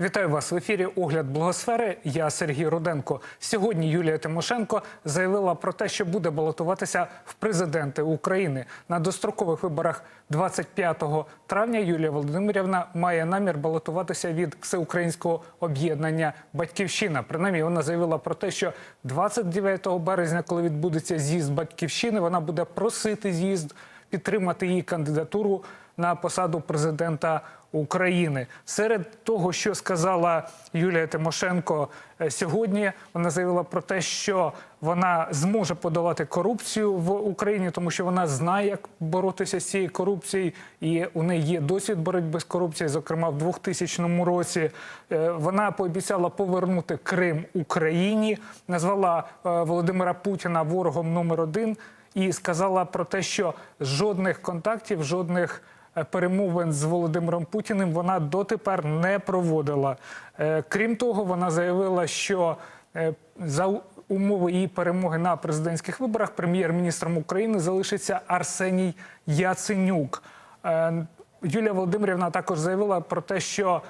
Вітаю вас в ефірі. Огляд благосфери. Я Сергій Руденко. Сьогодні Юлія Тимошенко заявила про те, що буде балотуватися в президенти України на дострокових виборах 25 травня. Юлія Володимирівна має намір балотуватися від всеукраїнського об'єднання Батьківщина. Принаймні, вона заявила про те, що 29 березня, коли відбудеться з'їзд батьківщини, вона буде просити з'їзд підтримати її кандидатуру на посаду президента України. Серед того, що сказала Юлія Тимошенко е, сьогодні, вона заявила про те, що вона зможе подолати корупцію в Україні, тому що вона знає, як боротися з цією корупцією, і у неї є досвід боротьби з корупцією. Зокрема, в 2000 році Е, вона пообіцяла повернути Крим Україні, назвала е, Володимира Путіна ворогом номер один і сказала про те, що жодних контактів, жодних перемовин з Володимиром Путіним вона дотепер не проводила. Е, Крім того, вона заявила, що е, за умови її перемоги на президентських виборах прем'єр-міністром України залишиться Арсеній Яценюк. Е, Юлія Володимирівна також заявила про те, що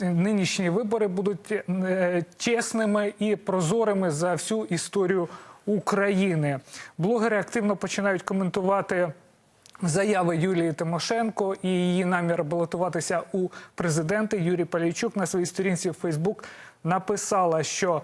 нинішні вибори будуть чесними і прозорими за всю історію України. Блогери активно починають коментувати. Заяви Юлії Тимошенко і її намір балотуватися у президенти. Юрій Палійчук на своїй сторінці в Фейсбук написала, що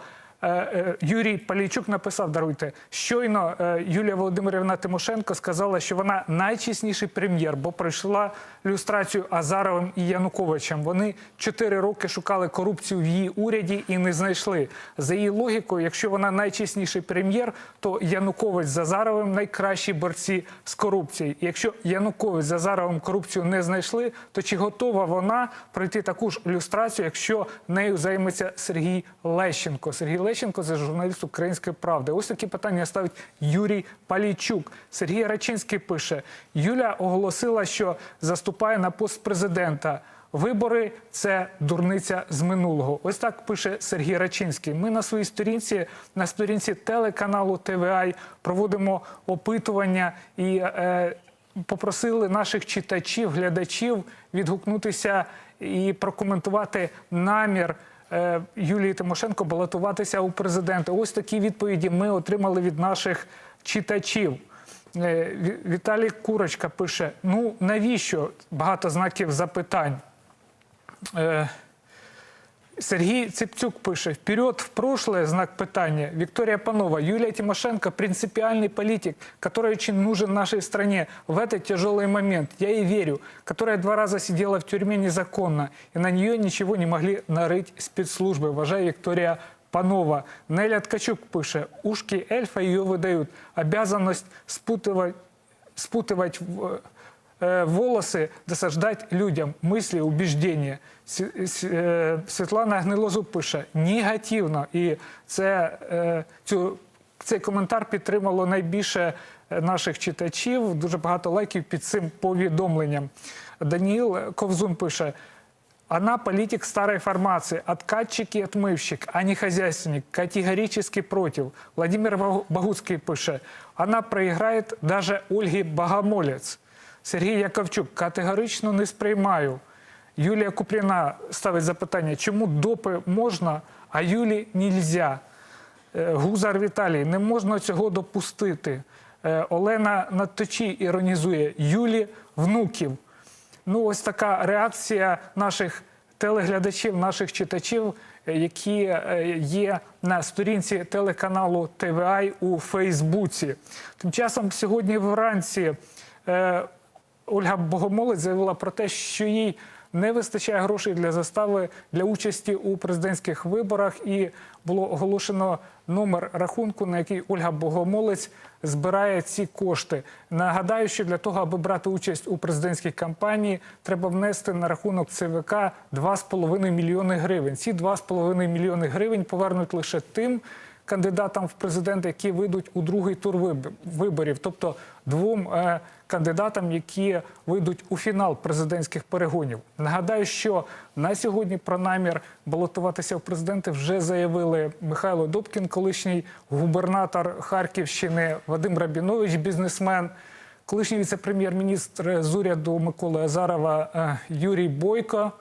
Юрій Палійчук написав, даруйте, щойно е, Юлія Володимирівна Тимошенко сказала, що вона найчесніший прем'єр, бо пройшла люстрацію Азаровим і Януковичем. Вони чотири роки шукали корупцію в її уряді і не знайшли. За її логікою, якщо вона найчесніший прем'єр, то Янукович з Азаровим найкращі борці з корупцією. Якщо Янукович з Азаровим корупцію не знайшли, то чи готова вона пройти таку ж люстрацію, якщо нею займеться Сергій Лещенко? Сергій Лещенко це журналіст Української правди. Ось такі питання ставить Юрій Палійчук. Сергій Рачинський пише: Юля оголосила, що заступає на пост президента. Вибори це дурниця з минулого. Ось так пише Сергій Рачинський. Ми на своїй сторінці, на сторінці телеканалу ТВА проводимо опитування і е, попросили наших читачів, глядачів відгукнутися і прокоментувати намір. Е, Юлії Тимошенко балотуватися у президенти. Ось такі відповіді ми отримали від наших читачів. Е, Віталій Курочка пише: ну навіщо багато знаків запитань? Е, Сергій Цепцюк пише: вперед в прошлое знак питания. Виктория Панова, Юлия Тимошенко принципиальный политик, который очень нужен нашей стране в этот тяжелый момент. Я ей верю, которая два раза сидела в тюрьме незаконно, и на нее ничего не могли нарыть спецслужбы. Уважаю Виктория Панова. Неля Ткачук пише: ушки эльфа ее выдают. Обязанность спутывать, спутывать волосы, досаждать людям, мысли, убеждения. С- с- е, Світлана Гнилозуб пише негативно, і це, е, цю, цей коментар підтримало найбільше е, наших читачів. Дуже багато лайків під цим повідомленням. Даніл Ковзун пише. Она политик старой формации, откатчик и отмывщик, а не хозяйственник, категорически против. Владимир Багу- Багуцкий пише, она проиграет даже Ольге Богомолець. Сергій Яковчук, категорично не сприймаю. Юлія Купріна ставить запитання, чому допи можна, а Юлі нельзя. Е, Гузар Віталій, не можна цього допустити. Е, Олена Надточі іронізує Юлі внуків. Ну, ось така реакція наших телеглядачів, наших читачів, е, які є на сторінці телеканалу ТВА у Фейсбуці. Тим часом сьогодні вранці Ольга Богомолець заявила про те, що їй не вистачає грошей для застави для участі у президентських виборах, і було оголошено номер рахунку, на який Ольга Богомолець збирає ці кошти. Нагадаю, що для того, аби брати участь у президентській кампанії, треба внести на рахунок ЦВК 2,5 мільйони гривень. Ці 2,5 мільйони гривень повернуть лише тим кандидатам в президенти, які вийдуть у другий тур виборів, тобто двом е, кандидатам, які вийдуть у фінал президентських перегонів. Нагадаю, що на сьогодні про намір балотуватися в президенти вже заявили Михайло Добкін, колишній губернатор Харківщини, Вадим Рабінович, бізнесмен. Колишній віце-прем'єр-міністр з уряду Миколи Азарова е, Юрій Бойко,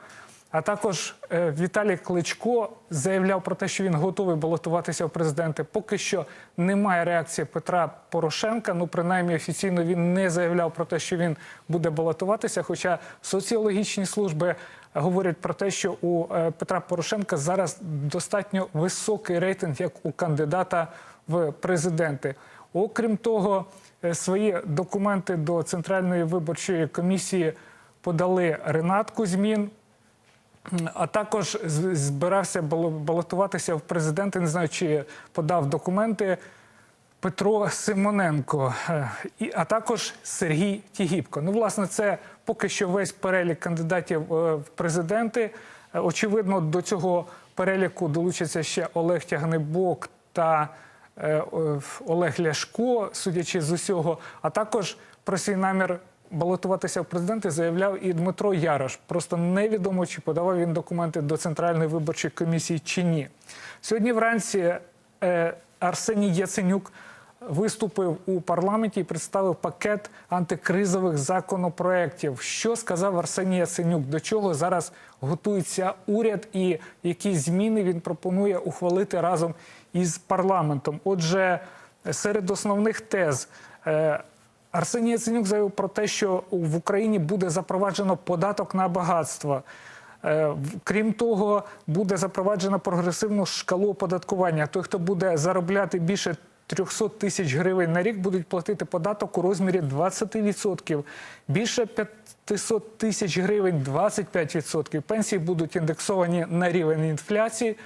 А також е, Віталій Кличко заявляв про те, що він готовий балотуватися в президенти. Поки що немає реакції Петра Порошенка. Ну, принаймні офіційно він не заявляв про те, що він буде балотуватися. Хоча соціологічні служби говорять про те, що у е, Петра Порошенка зараз достатньо високий рейтинг як у кандидата в президенти. Окрім того, е, свої документи до Центральної виборчої комісії подали Ренат Кузьмін, а також збирався бало- балотуватися в президенти. Не знаю, чи подав документи Петро Симоненко, е, а також Сергій Тігіпко. Ну, власне, це поки що весь перелік кандидатів е, в президенти. Е, Очевидно, до цього переліку долучаться ще Олег Тягнебок та Олег Ляшко, судячи з усього, а також про свій намір балотуватися в президенти заявляв і Дмитро Ярош. Просто невідомо, чи подавав він документи до Центральної виборчої комісії чи ні. Сьогодні вранці е, Арсеній Яценюк виступив у парламенті і представив пакет антикризових законопроєктів. Що сказав Арсеній Яценюк? До чого зараз готується уряд і які зміни він пропонує ухвалити разом із парламентом? Отже, серед основних тез. Арсеній Яценюк заявив про те, що в Україні буде запроваджено податок на багатство. Е, Крім того, буде запроваджено прогресивну шкалу оподаткування. Той, хто буде заробляти більше 300 тисяч гривень на рік, будуть платити податок у розмірі 20%. Більше 500 тисяч гривень 25%. Пенсії будуть індексовані на рівень інфляції.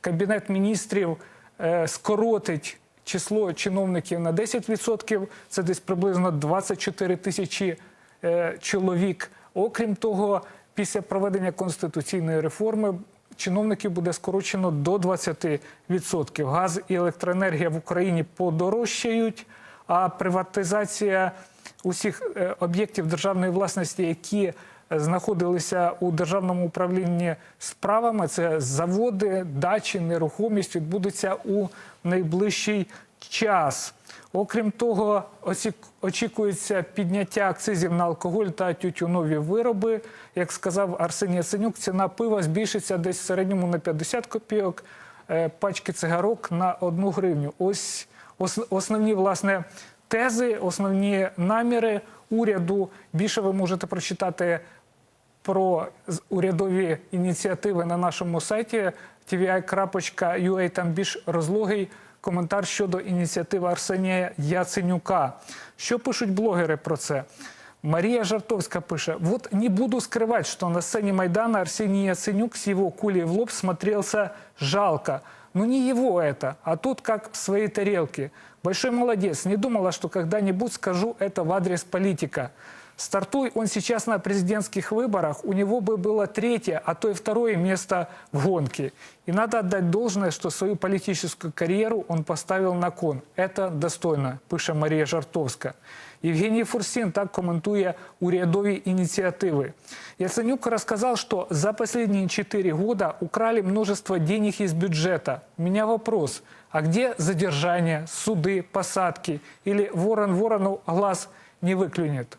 Кабінет міністрів е, скоротить число чиновників на 10%. Це десь приблизно 24 тисячі е, чоловік. Окрім того, після проведення конституційної реформи чиновників буде скорочено до 20%. Газ і електроенергія в Україні подорожчають, а приватизація усіх е, об'єктів державної власності, які знаходилися у державному управлінні справами, це заводи, дачі, нерухомість, відбудеться у найближчий час. Окрім того, очікується підняття акцизів на алкоголь та тютюнові вироби. Як сказав Арсеній Яценюк, ціна пива збільшиться десь в середньому на 50 копійок, е, пачки цигарок на 1 гривню. Ось ос- основні власне тези, основні наміри уряду. Більше ви можете прочитати про з- урядові ініціативи на нашому сайті tvi.ua. Там більш розлогий коментар щодо ініціативи Арсенія Яценюка. Що пишуть блогери про це? Мария Жартовская пишет, вот не буду скрывать, что на сцене Майдана Арсений Яценюк с его кулей в лоб смотрелся жалко. Но не его это, а тут как в своей тарелке. Большой молодец, не думала, что когда-нибудь скажу это в адрес политика. Стартуй он сейчас на президентских выборах, у него бы было третье, а то и второе место в гонке. И надо отдать должное, что свою политическую карьеру он поставил на кон. Это достойно, пише Марія Жартовська. Євгеній Фурсин так коментує урядові ініціативи. Яценюк рассказал, что за последние четыре года украли множество денег из бюджета. У меня вопрос, а где задержание, суды, посадки? Или ворон ворону глаз не выклюнет?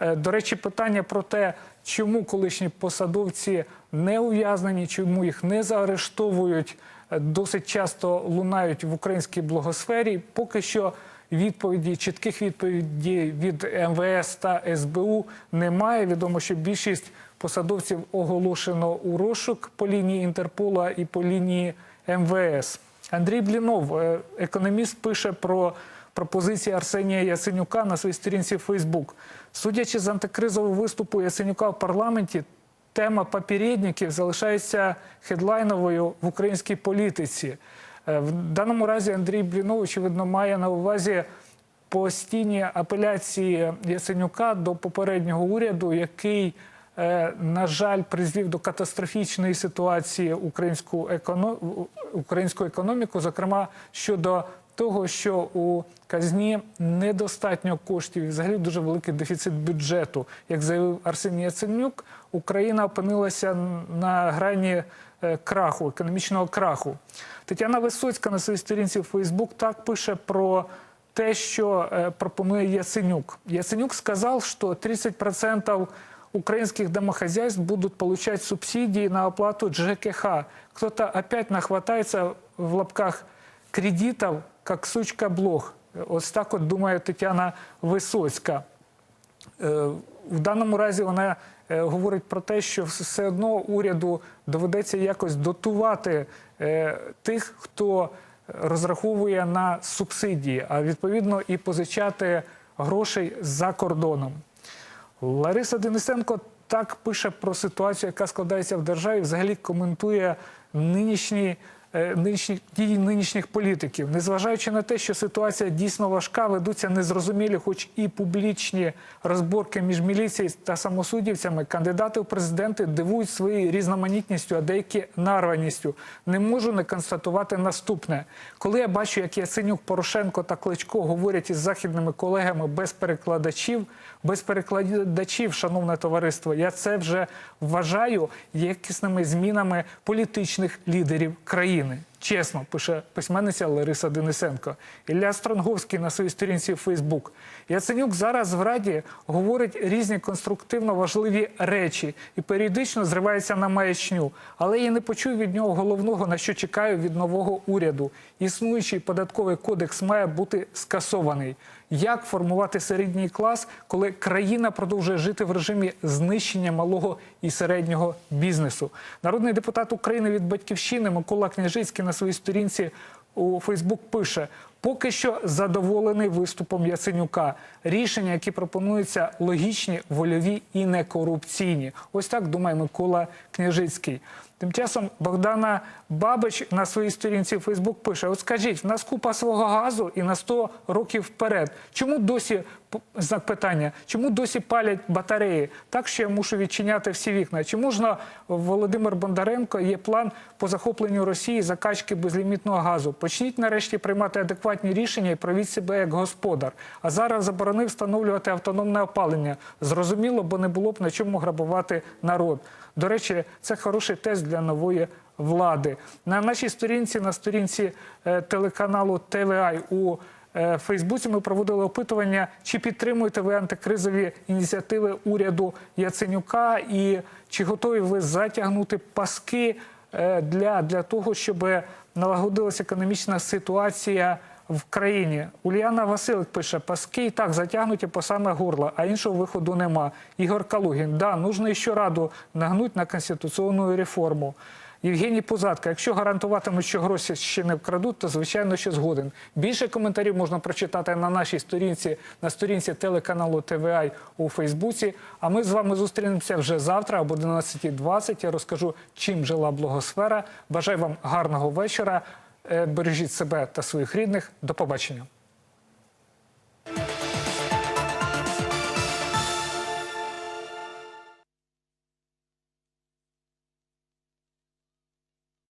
Е, До речі, питання про те, чому колишні посадовці не ув'язнені, чому їх не заарештовують, е, досить часто лунають в українській блогосфері. Поки що відповіді, чітких відповідей від МВС та СБУ немає. Відомо, що більшість посадовців оголошено у розшук по лінії Інтерпола і по лінії МВС. Андрій Блінов, е, економіст, пише про пропозиції Арсенія Яценюка на своїй сторінці Фейсбук. Судячи з антикризового виступу Яценюка в парламенті, тема попередників залишається хедлайновою в українській політиці. Е, В даному разі Андрій Блінов, очевидно, має на увазі постійні апеляції Яценюка до попереднього уряду, який, е, на жаль, призвів до катастрофічної ситуації українську економіку, зокрема щодо того, що у казні недостатньо коштів, і взагалі дуже великий дефіцит бюджету. Як заявив Арсеній Яценюк, Україна опинилася на грані е, краху, економічного краху. Тетяна Висоцька на своїй сторінці в Фейсбук так пише про те, що е, пропонує Яценюк. Яценюк сказав, що 30% украинских домохозяйств будут получать субсидии на оплату ЖКХ. Кто-то опять нахватается в лапках кредитов, как сучка блох. Ось так от думає Тетяна Висоцька. Е, В даному разі вона е, говорить про те, що все одно уряду доведеться якось дотувати е, тих, хто розраховує на субсидії, а відповідно і позичати грошей за кордоном. Лариса Денисенко так пише про ситуацію, яка складається в державі, взагалі коментує нинішні. Е, Нинішні нинішніх політиків, незважаючи на те, що ситуація дійсно важка, ведуться незрозумілі, хоч і публічні розборки між міліцією та самосудівцями, кандидати у президенти дивують своєю різноманітністю, а деякі нарваністю. Не можу не констатувати наступне: коли я бачу, як Яценюк, Порошенко та Кличко говорять із західними колегами без перекладачів, без перекладачів, шановне товариство, я це вже вважаю якісними змінами політичних лідерів країни. Чесно, пише письменниця Лариса Денисенко. Ілля Стронговський на своїй сторінці в Фейсбук. Яценюк зараз в Раді говорить різні конструктивно важливі речі і періодично зривається на маячню. Але я не почув від нього головного, на що чекаю від нового уряду. Існуючий податковий кодекс має бути скасований. Як формувати середній клас, коли країна продовжує жити в режимі знищення малого і середнього бізнесу? Народний депутат України від батьківщини Микола Княжицький на своїй сторінці у Фейсбук пише: поки що задоволений виступом Яценюка. Рішення, які пропонуються, логічні, вольові і некорупційні. Ось так думає Микола Княжицький. Тим часом Богдана Бабич на своїй сторінці Фейсбук пише: От скажіть, в нас купа свого газу і на 100 років вперед. Чому досі знак питання? Чому досі палять батареї? Так що я мушу відчиняти всі вікна. Чи можна Володимир Бондаренко є план по захопленню Росії закачки безлімітного газу? Почніть нарешті приймати адекватні рішення і провіть себе як господар. А зараз заборонив встановлювати автономне опалення. Зрозуміло, бо не було б на чому грабувати народ. До речі, це хороший тест для нової влади. На нашій сторінці, на сторінці е, телеканалу ТВА у е, Фейсбуці ми проводили опитування, чи підтримуєте ви антикризові ініціативи уряду Яценюка, і чи готові ви затягнути паски е, для, для того, щоб налагодилася економічна ситуація в країні. Ульяна Василик пише, паски і так затягнуті по саме горло, а іншого виходу нема. Ігор Калугін, да, нужно ще раду нагнуть на конституційну реформу. Євгеній Пузатка, якщо гарантуватимуть, що гроші ще не вкрадуть, то звичайно що згоден. Більше коментарів можна прочитати на нашій сторінці, на сторінці телеканалу ТВА у Фейсбуці. А ми з вами зустрінемося вже завтра об 11.20. Я розкажу, чим жила блогосфера. Бажаю вам гарного вечора. Е, Бережіть себе та своїх рідних. До побачення.